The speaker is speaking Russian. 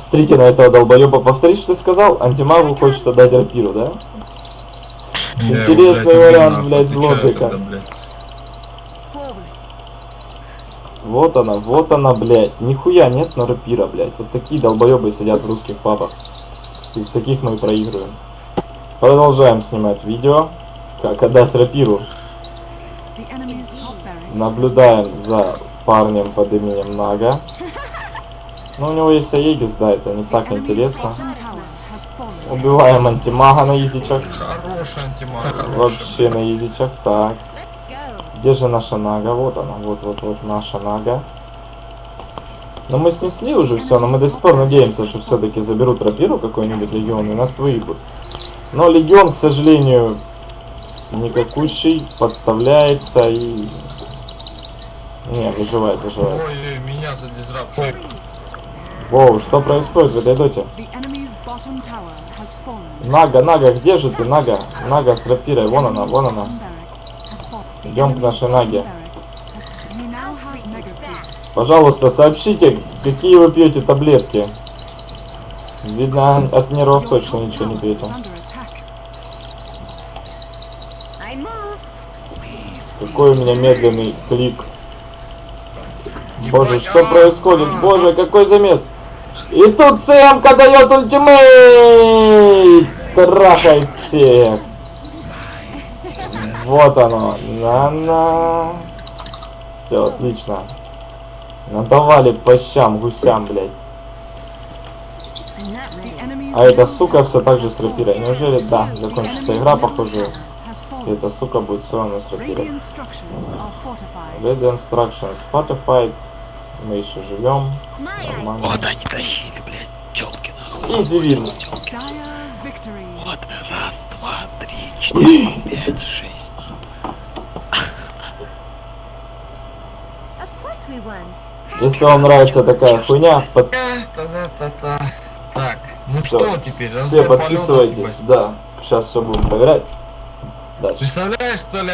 Смотрите на этого долбоеба. Повтори, что ты сказал. Антимагу хочет отдать рапиру, да? Я его, Интересный блядь, вариант, нахуй, блядь, злобика. Вот она, вот она, блядь. Нихуя нет на рапира, блядь. Вот такие долбоебы сидят в русских папах. Из таких мы и проигрываем. Продолжаем снимать видео. Как отдать рапиру. Наблюдаем за парнем под именем Нага. Ну, у него есть Аегис, да, это не так интересно. Убиваем антимага на изичах. Хороший антимаг, хороший. Вообще на изичах. Так. Где же наша Нага? Вот она, вот, вот, вот наша Нага. Но мы снесли уже все, но мы до сих пор надеемся, что все-таки заберут рапиру какой-нибудь легион и нас выебут. Но легион, к сожалению, никакущий, подставляется и... Не, выживает, выживает. Ой, меня за дизрапшн. Воу, что происходит в этой доте? Нага, Нага, где же ты, Нага? Нага с рапирой, вон она, вон она. Идем к нашей Наге. Пожалуйста, сообщите, какие вы пьете таблетки. Видно, от нервов точно ничего не пьете. Какой у меня медленный клик. Боже, что происходит? Боже, какой замес! И тут ЦМК дает ультимейт! Трахает всех! Вот оно. На-на. Все, отлично. Надавали по щам, гусям, блядь. А эта сука все так же с рапирой. Неужели, да, закончится игра, похоже. И эта сука будет все равно с рапирой. Ready Instructions Spotify. Мы еще живем. Нормально. Вот они тащили, блядь, челки нахуй. Изи вин. Вот, раз, два, три, четыре, пять, шесть. Если вам нравится такая хуйня, под... Так, ну всё, что теперь? все подписывайтесь, да. Сейчас все будем проверять. Дальше. Представляешь, что ли,